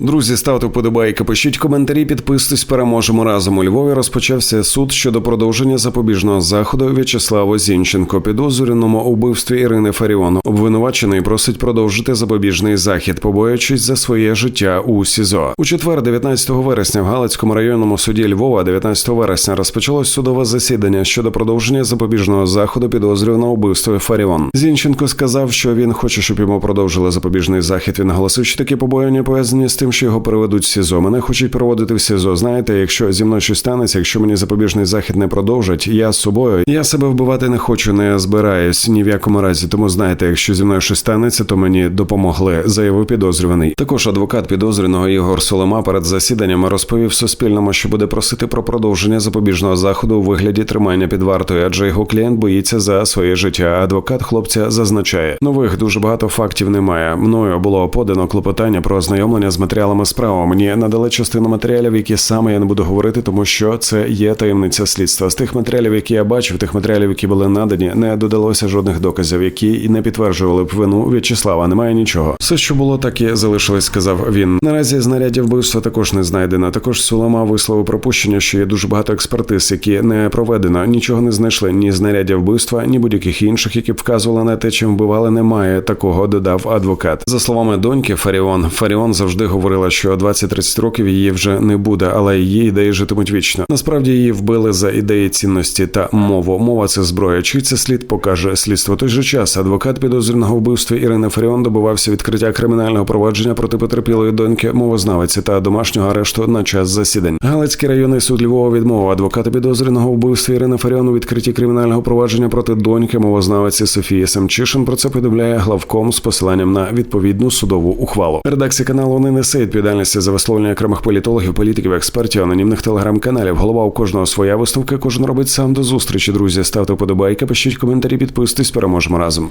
Друзі, ставте вподобайки, пишіть коментарі, підписуйтесь, переможемо разом. У Львові розпочався суд щодо продовження запобіжного заходу В'ячеславу Зінченко, підозрюваному у вбивстві Ірини Фаріон. Обвинувачений просить продовжити запобіжний захід, побоюючись за своє життя у СІЗО. У четвер, 19 вересня, в Галицькому районному суді Львова, 19 вересня, розпочалось судове засідання щодо продовження запобіжного заходу підозрюваного вбивстві Фаріон. Зінченко сказав, що він хоче, щоб йому продовжили запобіжний захід. Він наголосив, що такі побоювання пов'язані з тим, що його переведуть в СІЗО. Мене хочуть проводити в СІЗО. Знаєте, якщо зі мною щось станеться, якщо мені запобіжний захід не продовжать, я з собою. Я себе вбивати не хочу, не збираюсь ні в якому разі. Тому знаєте, якщо зі мною щось станеться, то мені допомогли, заявив підозрюваний. Також адвокат підозрюваного Ігор Солома перед засіданням розповів Суспільному, що буде просити про продовження запобіжного заходу у вигляді тримання під вартою, адже його клієнт боїться за своє життя. Адвокат хлопця зазначає, нових дуже багато фактів немає. Мною було подано клопотання про ознайомлення з матеріалами справи. Мені надали частину матеріалів, які саме я не буду говорити, тому що це є таємниця слідства. З тих матеріалів, які я бачив, тих матеріалів, які були надані, не додалося жодних доказів, які і не підтверджували б вину В'ячеслава. Немає нічого. Все, що було, так і залишилось, сказав він. Наразі знаряддя вбивства також не знайдено. Також Солома висловив пропущення, що є дуже багато експертиз, які не проведено. Нічого не знайшли ні знаряддя вбивства, ні будь-яких інших, які б вказували на те, чим вбивали. Немає такого, додав адвокат. За словами доньки Фаріон, Фаріон завжди говорила, що 20-30 років її вже не буде, але її ідеї житимуть вічно. Насправді її вбили за ідеї цінності та мову. Мова це зброя. Чи це слід покаже слідство? Той же час адвокат підозрюваного вбивства Ірини Фаріон добивався відкриття кримінального провадження проти потерпілої доньки мовознавиці та домашнього арешту на час засідань. Галицький районний суд Львова відмовив адвоката підозрюваного вбивства Ірини Фаріон у відкритті кримінального провадження проти доньки мовознавиці Софії Самчишин. Про це повідомляє главком з посиланням на відповідну судову ухвалу. Редакція каналу не несе відповідальності за висловлення окремих політологів, політиків, експертів, анонімних телеграм-каналів. Голова у кожного своя виставка. Кожен робить сам до зустрічі. Друзі, ставте вподобайки, пишіть коментарі, підписуйтесь, переможемо разом.